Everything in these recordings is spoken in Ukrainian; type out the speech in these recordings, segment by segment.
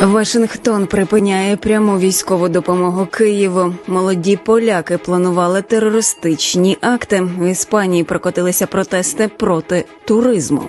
Вашингтон припиняє пряму військову допомогу Києву. Молоді поляки планували терористичні акти. В Іспанії прокотилися протести проти туризму.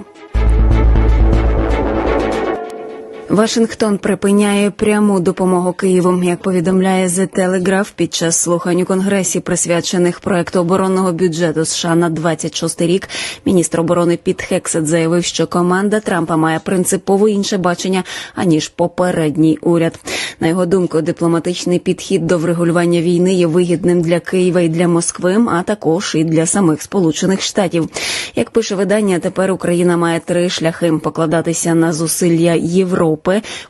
Вашингтон припиняє пряму допомогу Києву, як повідомляє The Telegraph під час слухань у конгресі, присвячених проекту оборонного бюджету США на 26 рік. Міністр оборони Піт Хексет заявив, що команда Трампа має принципово інше бачення аніж попередній уряд. На його думку, дипломатичний підхід до врегулювання війни є вигідним для Києва і для Москви, а також і для самих Сполучених Штатів. Як пише видання, тепер Україна має три шляхи покладатися на зусилля Європи,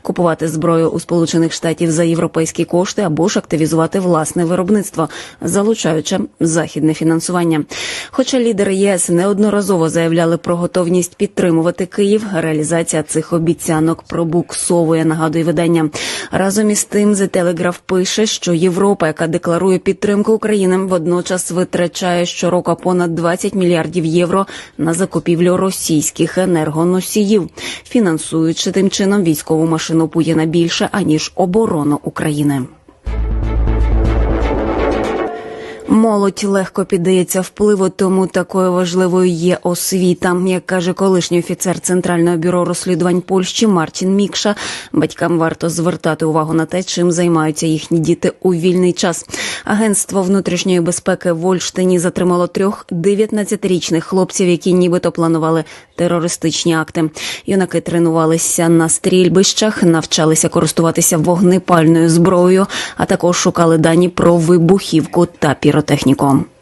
купувати зброю у Сполучених Штатів за європейські кошти або ж активізувати власне виробництво, залучаючи західне фінансування. Хоча лідери ЄС неодноразово заявляли про готовність підтримувати Київ, реалізація цих обіцянок пробуксовує. Нагадує видання. Разом із тим, The Telegraph пише, що Європа, яка декларує підтримку України, водночас витрачає щороку понад 20 мільярдів євро на закупівлю російських енергоносіїв, фінансуючи тим чином військову машину Путіна більше аніж оборону України. Молодь легко піддається впливу, тому такою важливою є освіта. Як каже колишній офіцер Центрального бюро розслідувань Польщі Мартін Мікша, батькам варто звертати увагу на те, чим займаються їхні діти у вільний час. Агентство внутрішньої безпеки в Ольштині затримало трьох 19-річних хлопців, які нібито планували терористичні акти. Юнаки тренувалися на стрільбищах, навчалися користуватися вогнепальною зброєю, а також шукали дані про вибухівку та піротехніку. Social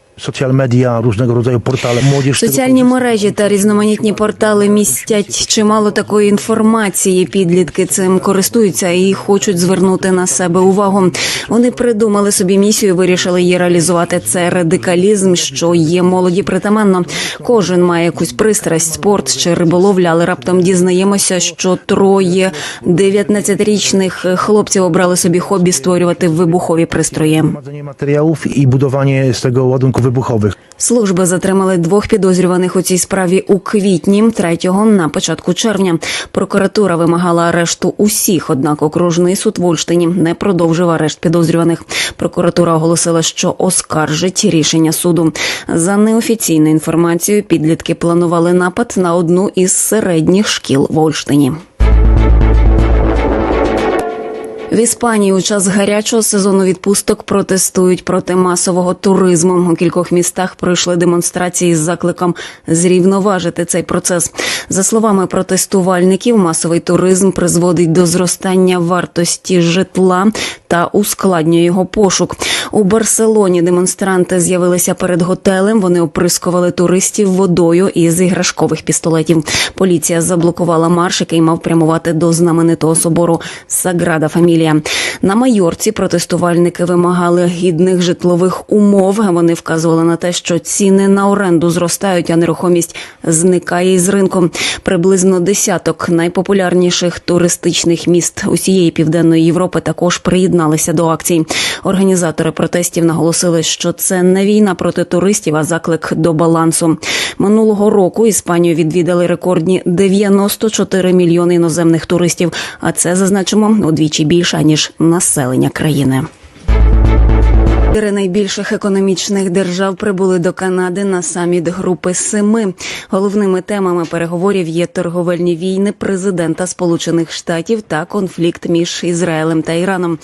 media, różnego rodzaju portale. Młodzież z Соціальні мережі та різноманітні портали містять чимало такої інформації. Підлітки цим користуються і хочуть звернути на себе увагу. Вони придумали собі місію, і вирішили її реалізувати. Це радикалізм, що є молоді притаманно. Кожен має якусь пристрасть, спорт чи риболовля, але раптом дізнаємося, що троє 19-річних хлопців обрали собі хобі створювати вибухові пристрої. gromadzenie materiałów i budowanie z tego wybuchowych. Служби затримали двох підозрюваних у цій справі у квітні, третього на початку червня. Прокуратура вимагала арешту усіх, однак окружний суд в Ольштині не продовжив арешт підозрюваних. Прокуратура оголосила, що оскаржить рішення суду. За неофіційною інформацією, підлітки планували напад на одну із середніх шкіл в Ольштині. В Іспанії у час гарячого сезону відпусток протестують проти масового туризму. У кількох містах пройшли демонстрації з закликом зрівноважити цей процес. За словами протестувальників, масовий туризм призводить до зростання вартості житла та ускладнює його пошук. У Барселоні демонстранти з'явилися перед готелем. Вони оприскували туристів водою із іграшкових пістолетів. Поліція заблокувала марш, який мав прямувати до знаменитого собору Саграда Фамілія. На Майорці протестувальники вимагали гідних житлових умов. Вони вказували на те, що ціни на оренду зростають, а нерухомість зникає із ринку. Приблизно десяток найпопулярніших туристичних міст усієї південної Європи також приєдналися до акцій. Організатори протестів наголосили, що це не війна проти туристів, а заклик до балансу. Минулого року Іспанію відвідали рекордні 94 мільйони іноземних туристів. А це зазначимо удвічі більше ніж населення країни. Лідери найбільших економічних держав прибули до Канади на саміт Групи Семи. Головними темами переговорів є торговельні війни президента Сполучених Штатів та конфлікт між Ізраїлем та Іраном.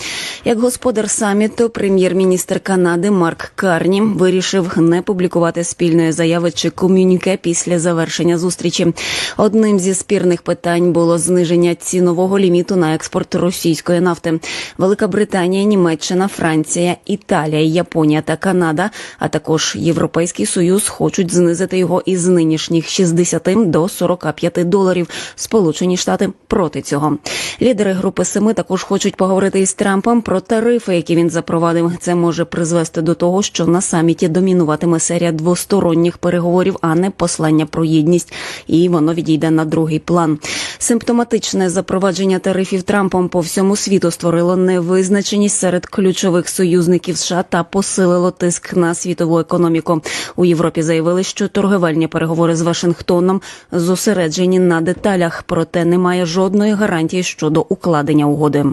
Як господар саміту, прем'єр-міністр Канади Марк Карні вирішив не публікувати спільної заяви чи комюніке після завершення зустрічі. Одним зі спірних питань було зниження цінового ліміту на експорт російської нафти. Велика Британія, Німеччина, Франція, Італія, Японія та Канада, а також Європейський Союз хочуть знизити його із нинішніх 60 до 45 доларів. Сполучені Штати проти цього. Лідери групи Семи також хочуть поговорити із Трампом про тарифи, які він запровадив. Це може призвести до того, що на саміті домінуватиме серія двосторонніх переговорів, а не послання про єдність, і воно відійде на другий план. Симптоматичне запровадження тарифів Трампом по всьому світу створило невизначеність серед ключових союзників США та посилило тиск на світову економіку. У Європі заявили, що торговельні переговори з Вашингтоном зосереджені на деталях, проте немає жодної гарантії щодо укладення угоди.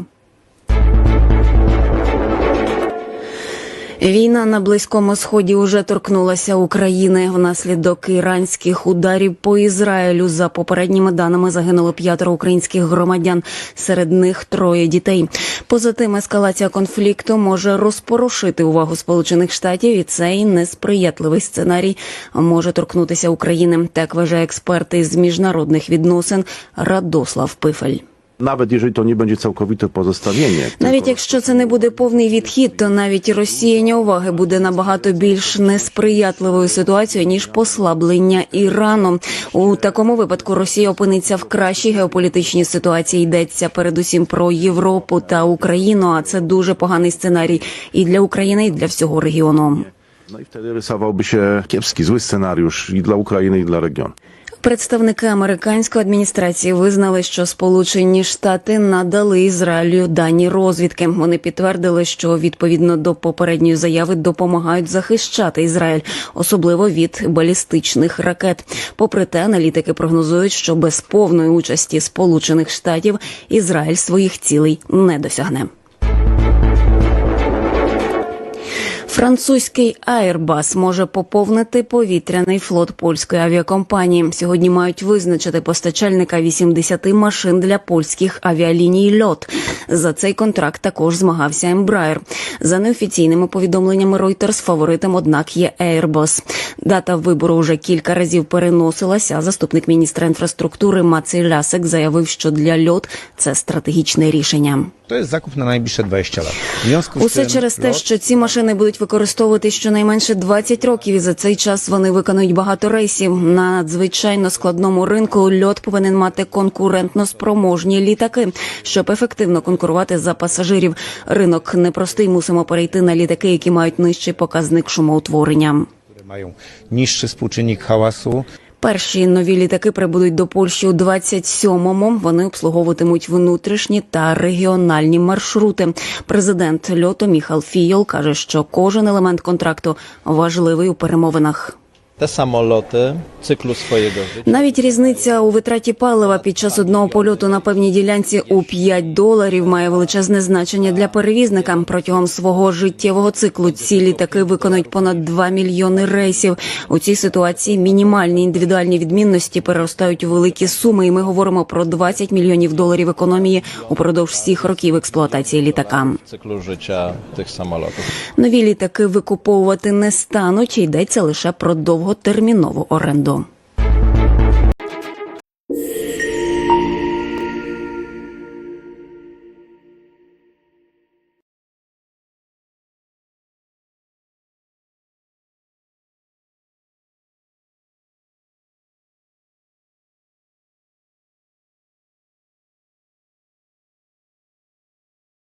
Війна на близькому сході уже торкнулася України. Внаслідок іранських ударів по Ізраїлю за попередніми даними загинуло п'ятеро українських громадян. Серед них троє дітей. Поза тим, ескалація конфлікту може розпорошити увагу Сполучених Штатів, і цей несприятливий сценарій може торкнутися України. Так вважає експерт із міжнародних відносин Радослав Пифель. Nawet jeżeli to nie będzie całkowite pozostawienie. Навіть якщо це не буде повний відхід, то навіть розсіяння уваги буде набагато більш несприятливою ситуацією ніж послаблення Ірану. У такому випадку Росія опиниться в кращій геополітичній ситуації. Йдеться передусім про Європу та Україну. А це дуже поганий сценарій і для України, і для всього регіону. No i wtedy rysowałby się kiepski, zły scenariusz i dla Ukrainy, i dla regionu. Представники американської адміністрації визнали, що Сполучені Штати надали Ізраїлю дані розвідки. Вони підтвердили, що відповідно до попередньої заяви допомагають захищати Ізраїль, особливо від балістичних ракет. Попри те, аналітики прогнозують, що без повної участі Сполучених Штатів Ізраїль своїх цілей не досягне. Французький Airbus може поповнити повітряний флот польської авіакомпанії. Сьогодні мають визначити постачальника 80 машин для польських авіаліній льот. За цей контракт також змагався Embraer. За неофіційними повідомленнями Reuters фаворитом, однак, є Airbus. Дата вибору вже кілька разів переносилася. Заступник міністра інфраструктури Мацей Лясек заявив, що для льот це стратегічне рішення. Jest zakup na najbliższe 20 lat. W związku z Усе через те, що ці машини будуть використовувати щонайменше 20 років, і за цей час вони виконують багато рейсів. На надзвичайно складному ринку льот повинен мати конкурентно спроможні літаки, щоб ефективно конкурувати за пасажирів. Ринок непростий. Мусимо перейти на літаки, які мають нижчий показник шумоутворення. mają niższy współczynnik hałasu, Перші нові літаки прибудуть до Польщі у 27-му. Вони обслуговуватимуть внутрішні та регіональні маршрути. Президент льоту Міхал Фійол каже, що кожен елемент контракту важливий у перемовинах. Samoloty w cyklu swojego Навіть різниця у витраті палива під час одного польоту на певній ділянці у 5 доларів має величезне значення для перевізника. Протягом свого життєвого циклу ці літаки виконують понад 2 мільйони рейсів. У цій ситуації мінімальні індивідуальні відмінності переростають у великі суми, і ми говоримо про 20 мільйонів доларів економії упродовж всіх років експлуатації літака. cyklu życia tych samolotów. Нові літаки викуповувати не стануть. Йдеться лише про довготермінову оренду.